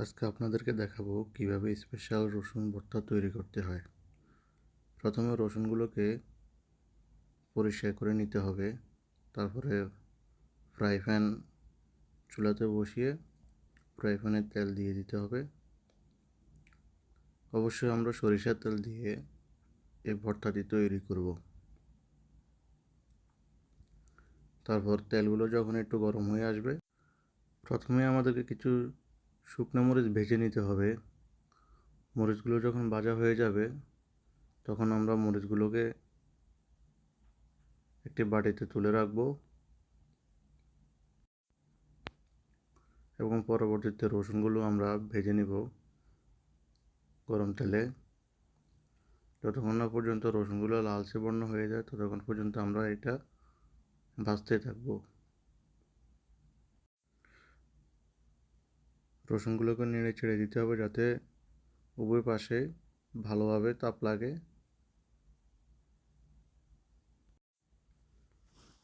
আজকে আপনাদেরকে দেখাবো কীভাবে স্পেশাল রসুন ভর্তা তৈরি করতে হয়। প্রথমে রসুনগুলোকে পরিষ্কার করে নিতে হবে। তারপরে ফ্রাই প্যান চুলাতে বসিয়ে ফ্রাই প্যানে তেল দিয়ে দিতে হবে। অবশ্যই আমরা সরিষার তেল দিয়ে এই ভর্তাটি তৈরি করব। তারপর তেলগুলো যখন একটু গরম হয়ে আসবে, প্রথমে আমাদেরকে কিছু শুকনো মরিচ ভেজে নিতে হবে। মরিচগুলো যখন ভাজা হয়ে যাবে, তখন আমরা মরিচগুলোকে একটি বাটিতে তুলে রাখব এবং পরবর্তীতে রসুনগুলো আমরা ভেজে নিব গরম তেলে। যতক্ষণ না পর্যন্ত রসুনগুলো লালচে বর্ণ হয়ে যায়, ততক্ষণ পর্যন্ত আমরা এটা ভাজতে থাকব। রসুনগুলোকে নেড়ে ছেড়ে দিতে হবে যাতে উভয় পাশে ভালোভাবে তাপ লাগে।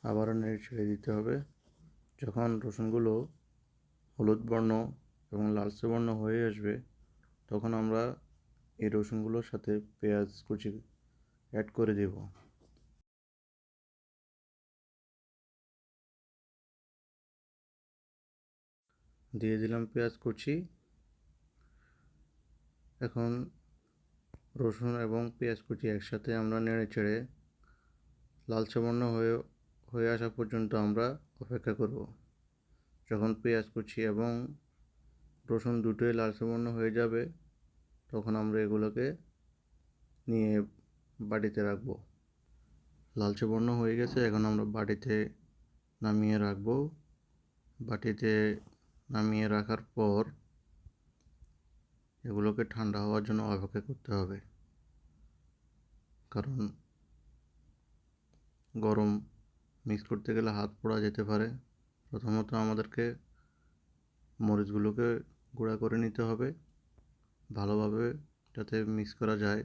আবারও নেড়ে ছেড়ে দিতে হবে। যখন রসুনগুলো হলুদ বর্ণ এবং লালচে বর্ণ হয়ে আসবে, তখন আমরা এই রসুনগুলোর সাথে পেঁয়াজ কুচি অ্যাড করে দেব। দিয়ে দিলাম পেঁয়াজ কুচি। এখন রসুন এবং পেঁয়াজ কুচি একসাথে আমরা নেড়ে চেড়ে লালচে বর্ণ হয়ে হয়ে আসা পর্যন্ত আমরা অপেক্ষা করব। যখন পেঁয়াজ কুচি এবং রসুন দুটোই লালচে বর্ণ হয়ে যাবে, তখন আমরা এগুলোকে নিয়ে বাটিতে রাখব। লালচে বর্ণ হয়ে গেছে, এখন আমরা বাটিতে নামিয়ে রাখব। বাটিতে নামিয়ে রাখার পর এগুলোকে ঠান্ডা হওয়ার জন্য অপেক্ষা করতে হবে। কারণ গরম মিক্স করতে গেলে হাত পোড়া যেতে পারে। প্রথমত আমাদেরকে মরিচগুলোকে গুঁড়া করে নিতে হবে। ভালোভাবে যাতে মিক্স করা যায়,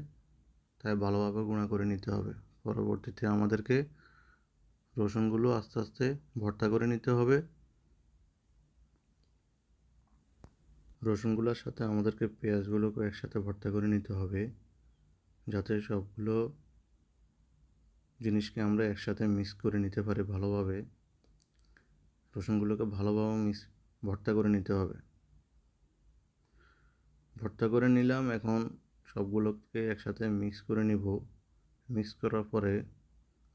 তাই ভালোভাবে গুঁড়া করে নিতে হবে। পরবর্তীতে আমাদেরকে রসুনগুলো আস্তে আস্তে ভর্তা করে নিতে হবে। রসুনগুলোর সাথে আমাদেরকে পেঁয়াজগুলোকে একসাথে ভর্তা করে নিতে হবে, যাতে সবগুলো জিনিসকে আমরা একসাথে মিক্স করে নিতে পারি ভালোভাবে। রসুনগুলোকে ভালোভাবে মিক্স, ভর্তা করে নিতে হবে। ভর্তা করে নিলাম, এখন সবগুলোকে একসাথে মিক্স করে নিব। মিক্স করার পরে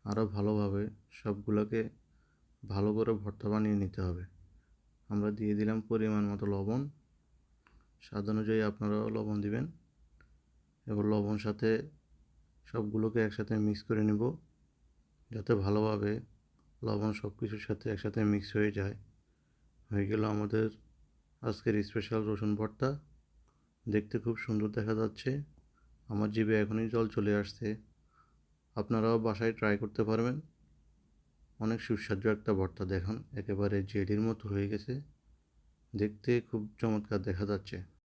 আরও ভালোভাবে সবগুলোকে ভালো করে ভর্তা বানিয়ে নিতে হবে। আমরা দিয়ে দিলাম পরিমাণ মতো লবণ। স্বাদ অনুযায়ী আপনারাও লবণ দিবেন এবার লবণ সাথে সবগুলোকে একসাথে মিক্স করে নেব যাতে ভালোভাবে লবণ সব কিছুর সাথে একসাথে মিক্স হয়ে যায়। হয়ে গেল আমাদের আজকের স্পেশাল রসুন ভর্তা। দেখতে খুব সুন্দর দেখা যাচ্ছে। আমার জিভে এখনই জল চলে আসছে। আপনারাও বাসায় ট্রাই করতে পারবেন। অনেক সুস্বাদু একটা ভর্তা দেখান। একেবারে জেডির মতো হয়ে গেছে। দেখতে খুব চমৎকার দেখা যাচ্ছে।